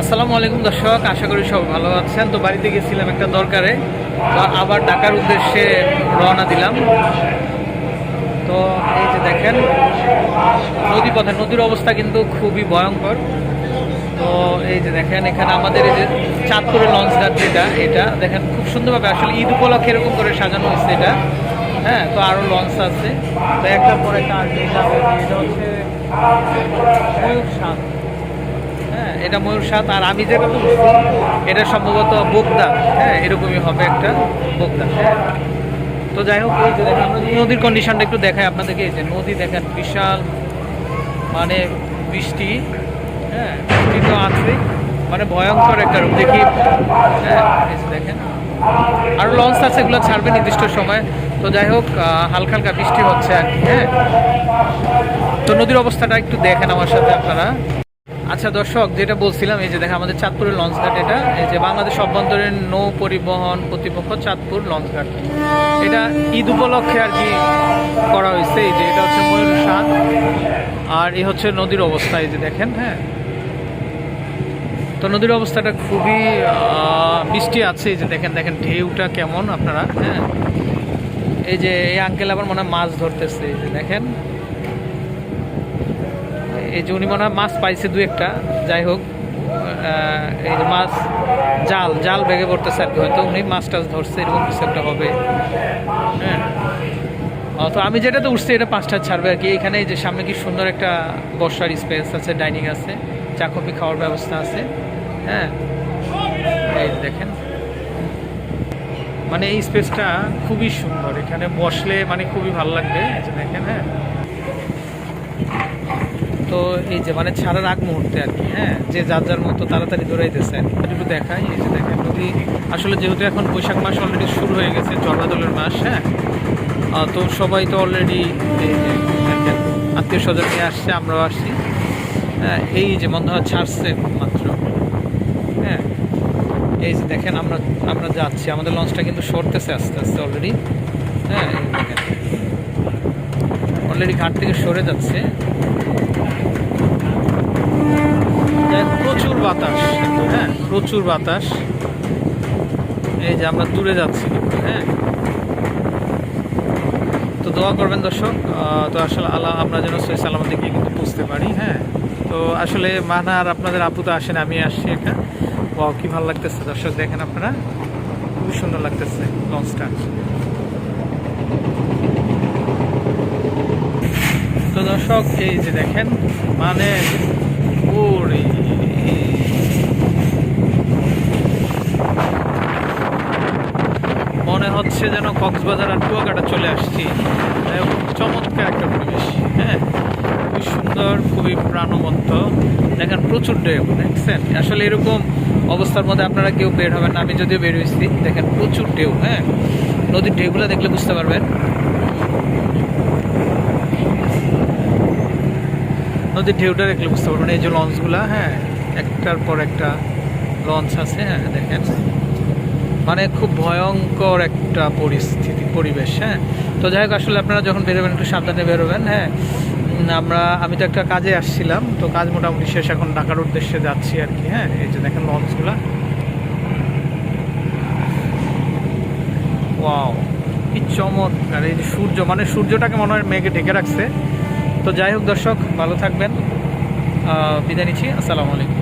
আসসালামু আলাইকুম দর্শক, আশা করি সব ভালো আছেন। তো বাড়িতে গেছিলাম একটা দরকারে আবার ঢাকার উদ্দেশ্যে রওনা দিলাম। তো এই যে দেখেন নদী পথে নদীর অবস্থা কিন্তু খুবই ভয়ঙ্কর। তো এই যে দেখেন, এখানে আমাদের এই যে চাঁদপুরের লঞ্চ ঘাট যেটা এটা দেখেন খুব সুন্দরভাবে আসলে ঈদ উপলক্ষে এরকম করে সাজানো হয়েছে এটা। হ্যাঁ তো আরও লঞ্চ আছে। তো একটা পরে একটা এটা হচ্ছে হ্যাঁ এটা ময়ূর সাত আর আমি যেটা বলছি, এটা সম্ভবত বোগদা। হ্যাঁ এরকমই হবে একটা বোগদা। তো যাই হোক নদীর কন্ডিশনটা একটু দেখাই আপনাদেরকে। এই যে নদী দেখেন, বিশাল মানে বৃষ্টি। হ্যাঁ বৃষ্টি তো আছে মানে ভয়ঙ্কর একটা রূপ। দেখি হ্যাঁ দেখেন। আরও লঞ্চ আছে, এগুলো ছাড়বে নির্দিষ্ট সময়। তো যাই হোক হালকা হালকা বৃষ্টি হচ্ছে আর কি হ্যাঁ? তো নদীর অবস্থাটা একটু দেখেন আমার সাথে আপনারা। আচ্ছা দর্শক, যেটা বলছিলাম, এই যে দেখেন আমাদের চাঁদপুরের লঞ্চ ঘাট এটা। এই যে বাংলাদেশ অভ্যন্তরীণ নৌ পরিবহন কর্তৃপক্ষ চাঁদপুর লঞ্চ ঘাট। এটা ঈদ উপলক্ষে আর কি করা হয়েছে, এই যে এটা হচ্ছে ময়ূর সাত আর এই হচ্ছে নদীর অবস্থা, এই যে দেখেন হ্যাঁ? তো নদীর অবস্থাটা খুবই বৃষ্টি আছে। যে দেখেন দেখেন ঢেউটা কেমন আপনারা হ্যাঁ? এই যে এই আঙ্কেল আবার মনে হয় মাছ ধরতেছে, এই যে দেখেন। এই যে উনি মনে হয় মাছ পাইছে দু একটা, যাই হোক এই যে মাছ, জাল জাল বেগে পড়তেছে আর কি, হয়তো উনি মাছ টাছ ধরছে, এরকম কিছু একটা হবে হ্যাঁ? তো আমি যেটাতে উঠছি, এটা পাঁচটা ছাড়বে আর কি। এখানে যে সামনে কি সুন্দর একটা বসার স্পেস আছে ডাইনিং আছে। চা কফি খাওয়ার ব্যবস্থা আছে। হ্যাঁ? এই দেখেন। মানে এই স্পেসটা খুবই সুন্দর। এখানে বসলে মানে খুবই ভালো লাগবে। দেখেন হ্যাঁ? তো এই যে মানে ছাড়ার আগ মুহূর্তে আর কি হ্যাঁ? যে যার যার মতো তাড়াতাড়ি দৌড়াইতেছে আর একটু দেখাই। এই যে দেখেন, নদী আসলে যেহেতু এখন বৈশাখ মাস অলরেডি শুরু হয়ে গেছে জলবাদলের মাস হ্যাঁ? তো সবাই তো অলরেডি আত্মীয় স্বজন নিয়ে আসছে, আমরাও আসছি। এই যে মনে হয় ছাড়ছে মাত্র। হ্যাঁ এই যে দেখেন, আমরা আমরা যাচ্ছি। আমাদের লঞ্চটা কিন্তু সরতেছে আস্তে আস্তে অলরেডি হ্যাঁ অলরেডি ঘাট থেকে সরে যাচ্ছে। প্রচুর বাতাস। হ্যাঁ প্রচুর বাতাস। এই যে আমরা দূরে যাচ্ছি হ্যাঁ। তো দোয়া করবেন দর্শক। তো আসলে আল্লাহ আমরা যেন সই সালামতে গিয়ে কিন্তু বুঝতে পারি হ্যাঁ? তো আসলে মানা আর আপনাদের আপু তো আসেন, আমি আসছি এটা ও কি ভালো লাগতেছে। দর্শক দেখেন আপনারা, খুবই সুন্দর লাগতেছে লঞ্চটা। তো দর্শক, এই যে দেখেন মানে ওরে। হচ্ছে যেন কক্সবাজার আর কুয়াকাটা চলে আসছি। চমৎকার একটা পরিবেশ। হ্যাঁ খুবই সুন্দর, খুবই প্রাণবন্ত। দেখেন, প্রচুর ঢেউ, দেখছেন? আসলে এরকম অবস্থার মধ্যে আপনারা কেউ বের হবেন না। আমি যদিও বের হয়েছি, দেখেন, প্রচুর ঢেউ হ্যাঁ? নদীর ঢেউগুলো দেখলে বুঝতে পারবেন। নদীর ঢেউটা দেখলে বুঝতে পারবেন। এই যে লঞ্চগুলা হ্যাঁ একটার পর একটা লঞ্চ আছে হ্যাঁ দেখেন। মানে খুব ভয়ঙ্কর একটা পরিস্থিতি, পরিবেশ হ্যাঁ? তো যাই হোক, আসলে আপনারা যখন বেরোবেন, একটু সাবধানে বেরোবেন হ্যাঁ? আমরা, আমি তো একটা কাজে আসছিলাম, তো কাজ মোটামুটি শেষ, এখন ঢাকার উদ্দেশ্যে যাচ্ছি আর কি হ্যাঁ? এই যে দেখেন লঞ্চগুলা। ওয়াও, কি চমৎকার, এই যে সূর্য মানে সূর্যটাকে মনে হয় মেঘে ঢেকে রাখছে। তো যাই হোক, দর্শক, ভালো থাকবেন। বিদায় নিচ্ছি, আসসালামু আলাইকুম।